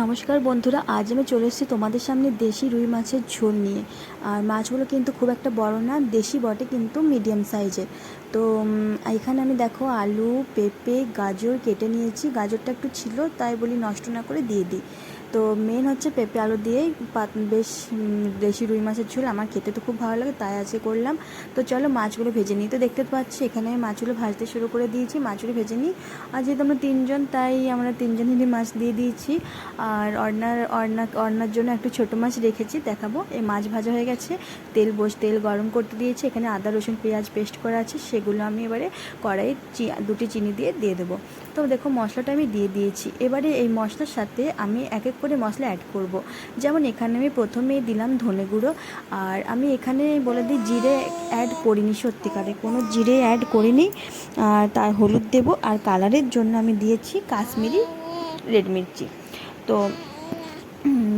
নমস্কার বন্ধুরা, আজ আমি চলে এসেছি তোমাদের সামনে দেশি রুই মাছের ঝোল নিয়ে। আর মাছগুলো কিন্তু খুব একটা বড় না, দেশি বটে কিন্তু মিডিয়াম সাইজের তো এখানে আমি দেখো আলু, পেঁপে, গাজর কেটে নিয়েছি। গাজরটা একটু ছিল, তাই বলি নষ্ট না করে দিয়ে দিই। তো মেন হচ্ছে পেঁপে আলু দিয়েই বেশ দেশি রুই মাছের ঝোল। আমার খেতে তো খুব ভালো লাগে, তাই আজকে করলাম। তো চলো মাছগুলো ভেজে নিই। তো দেখতে পাচ্ছি এখানে আমি মাছগুলো ভাজতে শুরু করে দিয়েছি, মাছগুলো ভেজে নিই। আর যেহেতু আমরা তিনজন, তাই আমরা তিনজন তিনজনেরই মাছ দিয়ে দিয়েছি। আর অর্ণার, অর্ণা, অর্ণার জন্য একটু ছোটো মাছ রেখেছি, দেখাবো। এই মাছ ভাজা হয়ে গেছে। তেল বস, তেল গরম করতে দিয়েছি। এখানে আদা, রসুন, পেঁয়াজ পেস্ট করা আছে। সেগুলো আমি এবারে কড়াই দুটি চিনি দিয়ে দিয়ে দেবো। তো দেখো মশলাটা আমি দিয়ে দিয়েছি। এবারে এই মশলার সাথে আমি এক এক করে মশলা অ্যাড করব। যেমন এখানে আমি প্রথমেই দিলাম ধনে গুঁড়ো, আর আমি এখানে বলে দিই জিরে অ্যাড করিনি সত্যিকারে, কোনো জিরে অ্যাড করিনি। আর তার হলুদ দেব, আর কালারের জন্য আমি দিয়েছি কাশ্মীরি রেড মির্চি। তো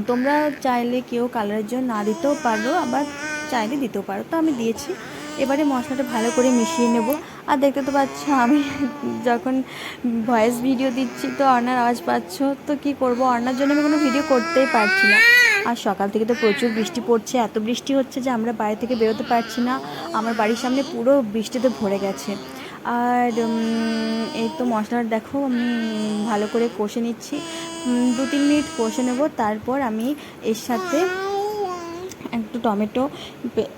তোমরা চাইলে কেউ কালারের জন্য না দিতেও পারো, আবার চাইলে দিতেও পারো। তো আমি দিয়েছি। এবারে মশলাটা ভালো করে মিশিয়ে নেব। আর দেখতে তো পাচ্ছ আমি যখন ভয়েস ভিডিও দিচ্ছি, তো অর্ণার আওয়াজ পাচ্ছ, তো কি করব? অর্ণার জন্য আমি কোনো ভিডিও করতেই পারছি না। আর সকাল থেকে তো প্রচুর বৃষ্টি পড়ছে, এত বৃষ্টি হচ্ছে যে আমরা বাড়ি থেকে বেরোতে পারছি না। আমার বাড়ির সামনে পুরো বৃষ্টিতে ভরে গেছে। আর এই তো মশলাটা দেখো আমি ভালো করে কষে নিচ্ছি। দু তিন মিনিট কষে নেব, তারপর আমি এর সাথে টমেটো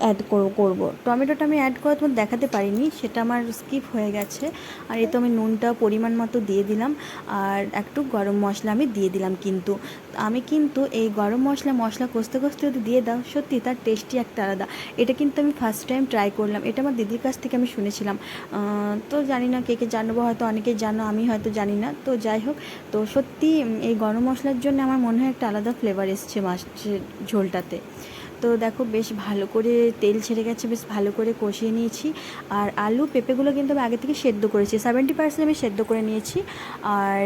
অ্যাড করব। টমেটোটা আমি অ্যাড করে তোমার দেখাতে পারিনি, সেটা আমার স্কিপ হয়ে গেছে। আর এই তো আমি নুনটা পরিমাণ মতো দিয়ে দিলাম, আর একটু গরম মশলা আমি দিয়ে দিলাম কিন্তু। আমি কিন্তু এই গরম মশলা মশলা কষতে কষতে যদি দিয়ে দাও, সত্যি তার টেস্টই একটা আলাদা। এটা কিন্তু আমি ফার্স্ট টাইম ট্রাই করলাম, এটা আমার দিদির কাছ থেকে আমি শুনেছিলাম। তো জানি না কে কে জানব, হয়তো অনেকেই জানো, আমি হয়তো জানি না। তো যাই হোক, তো সত্যি এই গরম মশলার জন্য আমার মনে হয় একটা আলাদা ফ্লেভার এসছে মাছের ঝোলটাতে। তো দেখো বেশ ভালো করে তেল ছেড়ে গেছে বেশ ভালো করে কষিয়ে নিয়েছি। আর আলু পেঁপেগুলো কিন্তু আমি আগে থেকে সেদ্ধ করেছি সেভেন্টি পার্সেন্ট আমি সেদ্ধ করে নিয়েছি। আর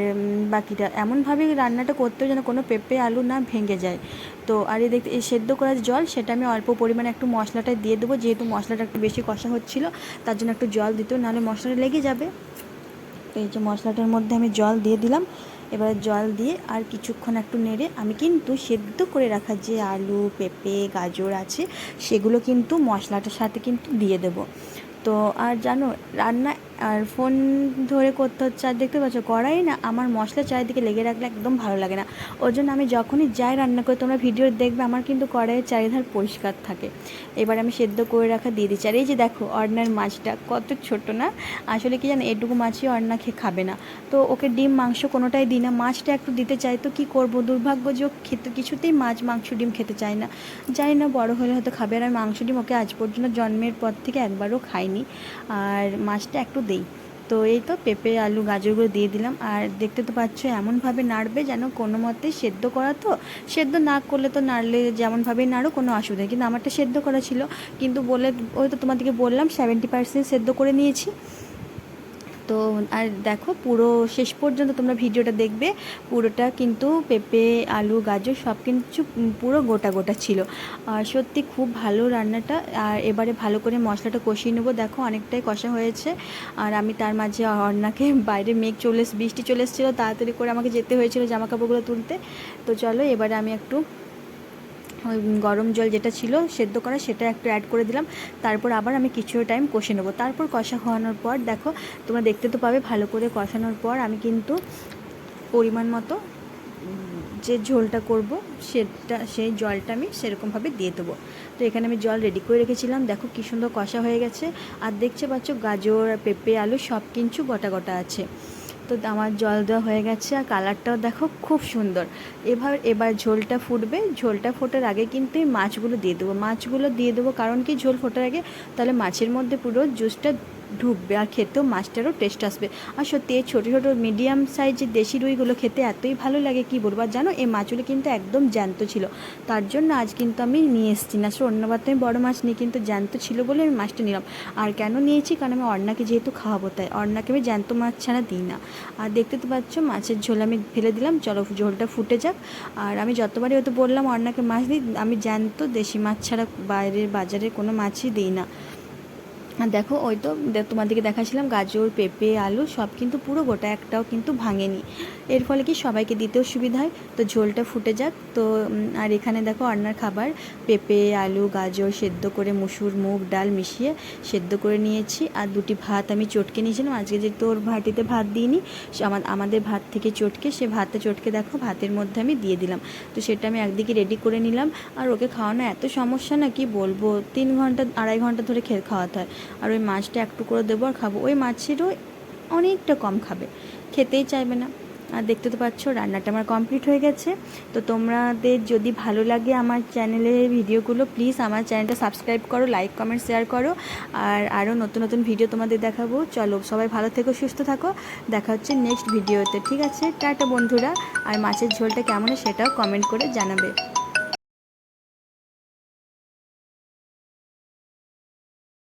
বাকিটা এমনভাবে রান্নাটা করতেও যেন কোনো পেঁপে আলু না ভেঙে যায়। তো আর এই দেখতে এই সেদ্ধ করার জল সেটা আমি অল্প পরিমাণে একটু মশলাটা দিয়ে দেবো যেহেতু মশলাটা একটু বেশি কষা হচ্ছিল তার জন্য একটু জল দিতে হবে, নাহলে মশলাটা লেগে যাবে। তো এই যে মশলাটার মধ্যে আমি জল দিয়ে দিলাম। এবারে জল দিয়ে আর কিছুক্ষণ একটু নেড়ে আমি কিন্তু সেদ্ধ করে রাখা যে আলু, পেঁপে, গাজর আছে, সেগুলো কিন্তু মশলাটার সাথে কিন্তু দিয়ে দেব। তো আর জানো, রান্না আর ফোন ধরে করতে হচ্ছে, আর দেখতে পাচ্ছ, কড়াই না আমার মশলা চারিদিকে লেগে রাখলে একদম ভালো লাগে না। ওর জন্য আমি যখনই যাই রান্না করি, তোমরা ভিডিও দেখবে, আমার কিন্তু কড়াইয়ের চারিধার পরিষ্কার থাকে। এবার আমি সেদ্ধ করে রাখা দিয়ে দিচ্ছি। আর এই যে দেখো, অর্ণার মাছটা কত ছোট না? আসলে কি জানো, এটুকু মাছই অর্ণা খেয়ে খাবে না। তো ওকে ডিম, মাংস কোনোটাই দিই না। মাছটা একটু দিতে চাই তো কি করব? দুর্ভাগ্য যে খেতে কিছুতেই মাছ, মাংস, ডিম খেতে চায় না। জানি না, বড় হলে হয়তো খাবে। আর আমি মাংস, ডিম ওকে আজ পর্যন্ত জন্মের পর থেকে একবারও খাইনি। আর মাছটা একটু দেই। তো এই তো পেঁপে, আলু, গাজরগুলো দিয়ে দিলাম। আর দেখতে তো পাচ্ছ, এমনভাবে নাড়বে যেন কোনো মতে সেদ্ধ করা তো, সেদ্ধ না করলে তো নাড়লে যেমনভাবেই নাড়ো কোনো অসুবিধা কিন্তু আমারটা সেদ্ধ করা ছিল। কিন্তু বলে, ওই তো তোমাদেরকে বললাম সেভেন্টি পার্সেন্ট সেদ্ধ করে নিয়েছি। তো আর দেখো পুরো শেষ পর্যন্ত তোমরা ভিডিওটা দেখবে, পুরোটা কিন্তু পেঁপে, আলু, গাজর সব কিছু পুরো গোটা গোটা ছিল। আর সত্যি খুব ভালো রান্নাটা। আর এবারে ভালো করে মশলাটা কষিয়ে নেব। দেখো অনেকটাই কষা হয়েছে। আর আমি তার মাঝে অর্ণাকে বাইরে মেঘ চলে বৃষ্টি চলে এসেছিল, তাড়াতাড়ি করে আমাকে যেতে হয়েছিল জামা কাপড়গুলো তুলতে। তো চলো এবারে আমি একটু ওই গরম জল যেটা ছিল সেদ্ধ করা সেটা একটু অ্যাড করে দিলাম। তারপর আবার আমি কিছু টাইম কষে নেব। তারপর কষা হওয়ানোর পর দেখো, তোমরা দেখতে তো পাবে ভালো করে কষানোর পর আমি কিন্তু পরিমাণ মতো যে ঝোলটা করব সেটা, সেই জলটা আমি সেরকমভাবে দিয়ে দেবো। তো এখানে আমি জল রেডি করে রেখেছিলাম। দেখো কী সুন্দর কষা হয়ে গেছে। আর দেখতে পাচ্ছ গাজর, পেঁপে, আলু সব কিছু গোটা গোটা আছে। তো আমার জল দেওয়া হয়ে গেছে আর কালারটাও দেখো খুব সুন্দর। এবার এবার ঝোলটা ফুটবে। ঝোলটা ফোটার আগে কিন্তু মাছগুলো দিয়ে দেবো। মাছগুলো দিয়ে দেবো কারণ কি ঝোল ফোটার আগে তাহলে মাছের মধ্যে পুরো জুসটা ঢুকবে আর খেতেও মাছটারও টেস্ট আসবে। আর সত্যি, এই ছোটো ছোটো মিডিয়াম সাইজের দেশি রুইগুলো খেতে এতই ভালো লাগে, কি বলব? আর জানো, এই মাছগুলো কিন্তু একদম জ্যান্ত ছিল। তার জন্য আজ কিন্তু আমি নিয়ে এসেছি। না, সে অন্যবার তো আমি বড়ো মাছ নিই কিন্তু জ্যান্ত ছিল বলে আমি মাছটা নিলাম। আর কেন নিয়েছি? কারণ আমি অর্ণাকে যেহেতু খাওয়াবো, তাই অর্ণাকে আমি জ্যান্ত মাছ ছাড়া দিই না। আর দেখতে তো পাচ্ছ, মাছের ঝোল আমি ফেলে দিলাম। চলো, ঝোলটা ফুটে যাক। আর আমি যতবারই হয়তো বললাম অর্ণাকে মাছ দিই, আমি জ্যান্ত দেশি মাছ ছাড়া বাইরের বাজারে কোনো মাছই দিই না। আর দেখো, ওই তো তোমাদেরকে দেখাচ্ছিলাম গাজর, পেঁপে, আলু, সব কিন্তু পুরো গোটা একটাও কিন্তু ভাঙেনি। এর ফলে কি সবাইকে দিতেও সুবিধা হয়। তো ঝোলটা ফুটে যাক। তো আর এখানে দেখো অন্যার খাবার। পেঁপে, আলু, গাজর সেদ্ধ করে মুসুর, মুগ, ডাল মিশিয়ে সেদ্ধ করে নিয়েছি। আর দুটি ভাত আমি চটকে নিয়েছিলাম। আজকে যে তোর ভাটিতে ভাত দিইনি আমাদের ভাত থেকে চটকে, সে ভাতটা চটকে দেখো, ভাতের মধ্যে আমি দিয়ে দিলাম। তো সেটা আমি একদিকে রেডি করে নিলাম। আর ওকে খাওয়ানো এত সমস্যা না কি বলব? তিন ঘণ্টা, আড়াই ঘণ্টা ধরে খেয়ে খাওয়াতে হয়। আর ওই মাছটা একটু করে দেবো আর খাব। ওই মাছেরও অনেকটা কম খাবে, খেতেই চাইবে না। আর দেখতে তো পাচ্ছ, রান্নাটা আমার কমপ্লিট হয়ে গেছে। তো তোমাদের যদি ভালো লাগে আমার চ্যানেলের ভিডিওগুলো, প্লিজ আমার চ্যানেলটা সাবস্ক্রাইব করো, লাইক, কমেন্ট, শেয়ার করো। আর আরও নতুন নতুন ভিডিও তোমাদের দেখাবো। চলো সবাই ভালো থেকো, সুস্থ থাকো। দেখা হচ্ছে নেক্সট ভিডিওতে ঠিক আছে? টাটা বন্ধুরা। আর মাছের ঝোলটা কেমন সেটাও কমেন্ট করে জানাবে।